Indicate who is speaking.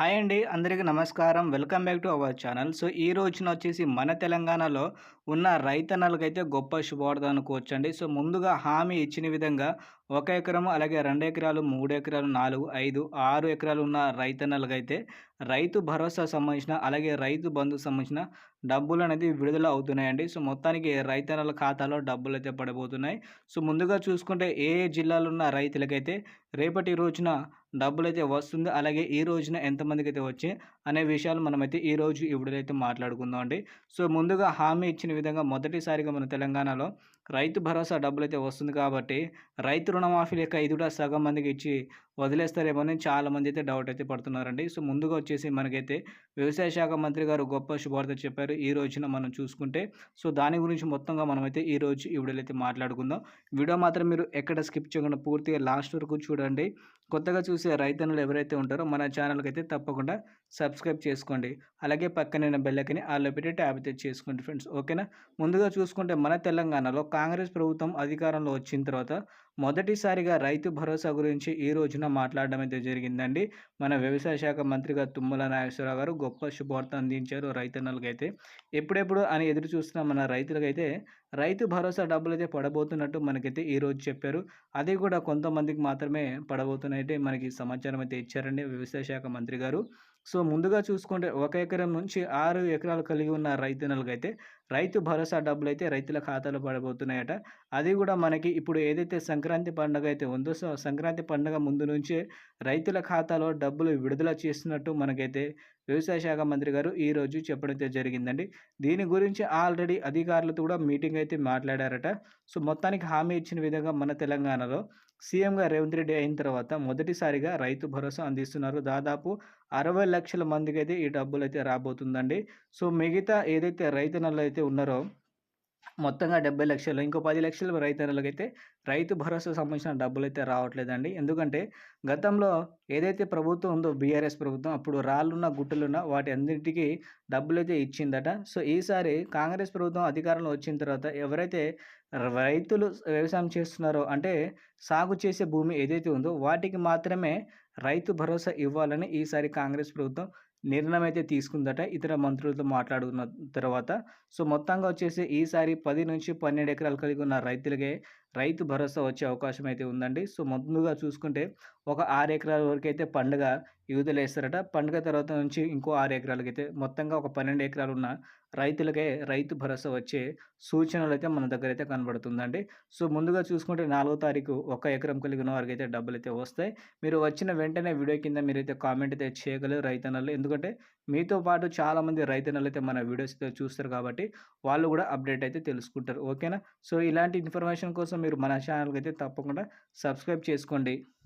Speaker 1: Hi అండి అందరికీ నమస్కారం. Welcome back to our channel. So ఈ రోజున వచ్చేసి మన తెలంగాణలో ఉన్న రైతన్నలకైతే గొప్ప శుభవార్త అనుకోవచ్చండి. సో ముందుగా హామీ ఇచ్చిన విధంగా ఒక ఎకరము అలాగే రెండు ఎకరాలు మూడు ఎకరాలు నాలుగు ఐదు ఆరు ఎకరాలు ఉన్న రైతన్నలకైతే రైతు భరోసా సంబంధించిన అలాగే రైతు బంధుకు సంబంధించిన డబ్బులు అనేది విడుదల అవుతున్నాయండి. సో మొత్తానికి రైతన్నల ఖాతాలో డబ్బులు అయితే పడబోతున్నాయి సో ముందుగా చూసుకుంటే ఏ ఏ జిల్లాలో ఉన్న రైతులకైతే రేపటి రోజున డబ్బులు అయితే వస్తుంది. అలాగే ఈ రోజున ఎంతమందికి అయితే వచ్చి అనే విషయాలు మనమైతే ఈ రోజు ఇప్పుడైతే మాట్లాడుకుందాం అండి. సో ముందుగా హామీ ఇచ్చిన విధంగా మొదటిసారిగా మన తెలంగాణలో రైతు భరోసా డబ్బులు అయితే వస్తుంది కాబట్టి రైతు రుణమాఫీ లెక్క ఇది కూడా సగం మందికి ఇచ్చి వదిలేస్తారేమో అని చాలామంది అయితే డౌట్ అయితే పడుతున్నారండి. సో ముందుగా వచ్చేసి మనకైతే వ్యవసాయ శాఖ మంత్రి గారు గొప్ప శుభార్త చెప్పారు ఈ రోజున మనం చూసుకుంటే. సో దాని గురించి మొత్తంగా మనమైతే ఈ రోజు ఈ వీడియోలో అయితే మాట్లాడుకుందాం. వీడియో మాత్రం మీరు ఎక్కడ స్కిప్ చేయకుండా పూర్తిగా లాస్ట్ వరకు చూడండి. కొత్తగా చూసే రైతన్నులు ఎవరైతే ఉంటారో మన ఛానల్కి అయితే తప్పకుండా సబ్స్క్రైబ్ చేసుకోండి. అలాగే పక్కన బెల్లకని ఆల్లో పెట్టి ట్యాబ్ అయితే చేసుకోండి ఫ్రెండ్స్. ఓకేనా? ముందుగా చూసుకుంటే మన తెలంగాణలో కాంగ్రెస్ ప్రభుత్వం అధికారంలో వచ్చిన తర్వాత మొదటిసారిగా రైతు భరోసా గురించి ఈ రోజున మాట్లాడడం అయితే జరిగిందండి. మన వ్యవసాయ శాఖ మంత్రిగా తుమ్మల నాగేశ్వరరావు గారు గొప్ప శుభవార్త అందించారు రైతన్నలకైతే. ఎప్పుడెప్పుడు అని ఎదురు చూస్తున్న మన రైతులకైతే రైతు భరోసా డబ్బులు అయితే పడబోతున్నట్టు మనకైతే ఈరోజు చెప్పారు. అది కూడా కొంతమందికి మాత్రమే పడబోతున్నాయంటే మనకి సమాచారం అయితే ఇచ్చారండి వ్యవసాయ శాఖ మంత్రి గారు. సో ముందుగా చూసుకుంటే ఒక ఎకరం నుంచి ఆరు ఎకరాలు కలిగి ఉన్న రైతన్నలకైతే రైతు భరోసా డబ్బులు అయితే రైతుల ఖాతాలో పడబోతున్నాయట అది కూడా మనకి ఇప్పుడు ఏదైతే సంక్రాంతి పండుగ అయితే ఉందో సో సంక్రాంతి పండుగ ముందు నుంచే రైతుల ఖాతాలో డబ్బులు విడుదల చేస్తున్నట్టు మనకైతే వ్యవసాయ శాఖ మంత్రి గారు ఈరోజు చెప్పడం జరిగిందండి. దీని గురించి ఆల్రెడీ అధికారులతో కూడా మీటింగ్ అయితే మాట్లాడారట. సో మొత్తానికి హామీ ఇచ్చిన విధంగా మన తెలంగాణలో సీఎంగా రేవంత్ రెడ్డి అయిన తర్వాత మొదటిసారిగా రైతు భరోసా అందిస్తున్నారు. దాదాపు అరవై లక్షల మందికి అయితే ఈ డబ్బులు అయితే రాబోతుందండి. సో మిగతా ఏదైతే రైతన్నలు అయితే ఉన్నారో మొత్తంగా డెబ్బై లక్షలు ఇంకో పది లక్షలు రైతులకైతే రైతు భరోసా సంబంధించిన డబ్బులు అయితే రావట్లేదండి. ఎందుకంటే గతంలో ఏదైతే ప్రభుత్వం ఉందో బీఆర్ఎస్ ప్రభుత్వం అప్పుడు రాళ్ళున్న గుట్టలున్న వాటి అన్నింటికి డబ్బులు అయితే ఇచ్చిందట. సో ఈసారి కాంగ్రెస్ ప్రభుత్వం అధికారంలో వచ్చిన తర్వాత ఎవరైతే రైతులు వ్యవసాయం చేస్తున్నారో అంటే సాగు చేసే భూమి ఏదైతే ఉందో వాటికి మాత్రమే రైతు భరోసా ఇవ్వాలని ఈసారి కాంగ్రెస్ ప్రభుత్వం నిర్ణయం అయితే తీసుకుందట. ఇతర మంత్రులతో మాట్లాడుకున్న తర్వాత సో మొత్తంగా వచ్చేసి ఈసారి పది నుంచి పన్నెండు ఎకరాలు కలిగి ఉన్న రైతులకే రైతు భరోసా వచ్చే అవకాశం అయితే ఉందండి. సో ముందుగా చూసుకుంటే ఒక ఆరు ఎకరాల వరకు అయితే పండుగ యూదులు వేస్తారట పండుగ తర్వాత నుంచి ఇంకో ఆరు ఎకరాలకైతే మొత్తంగా ఒక పన్నెండు ఎకరాలు ఉన్న రైతులకే రైతు భరోసా వచ్చే సూచనలు అయితే మన దగ్గర అయితే కనబడుతుందండి. సో ముందుగా చూసుకుంటే నాలుగో తారీఖు ఒక ఎకరం కలిగిన వారికి అయితే డబ్బులు అయితే వస్తాయి. మీరు వచ్చిన వెంటనే వీడియో కింద మీరైతే కామెంట్ అయితే చేయగలరు రైతన్నలు. ఎందుకంటే మీతో పాటు చాలామంది రైతన్నలు అయితే మన వీడియోస్ అయితే చూస్తారు కాబట్టి వాళ్ళు కూడా అప్డేట్ అయితే తెలుసుకుంటారు. ఓకేనా? సో ఇలాంటి ఇన్ఫర్మేషన్ కోసం మీరు మన ఛానల్కి అయితే తప్పకుండా సబ్స్క్రైబ్ చేసుకోండి.